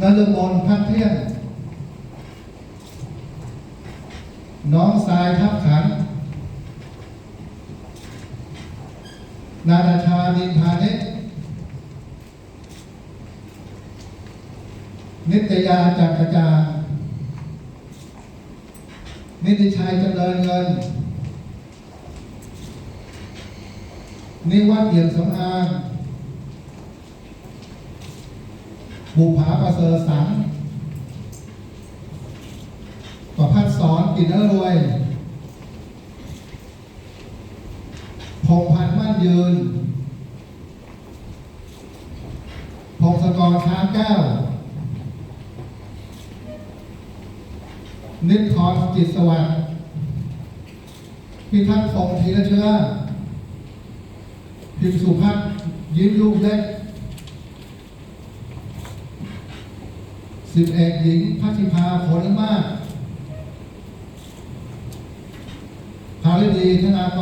นฤมลพักเที่ยง น้องสายทับขัน นาดาชานินพานิชนิตยาจักรจางนิติชัยจำเริญเงิน นิวัฒเอี่ยมสำอาง บุภาประเสริฐสังประพัฒสอนกินเอรวยพงพันธ์มั่นยืน พงศกรช้างแก้ว นิทรจิตสวัสดิ์พิทักษ์พงษ์ธีรเชื้อพิมสุพัฒน์ยิ้มลูกเล็ก สิบเอกหญิงพัชิภาผลมากภารดีธนากร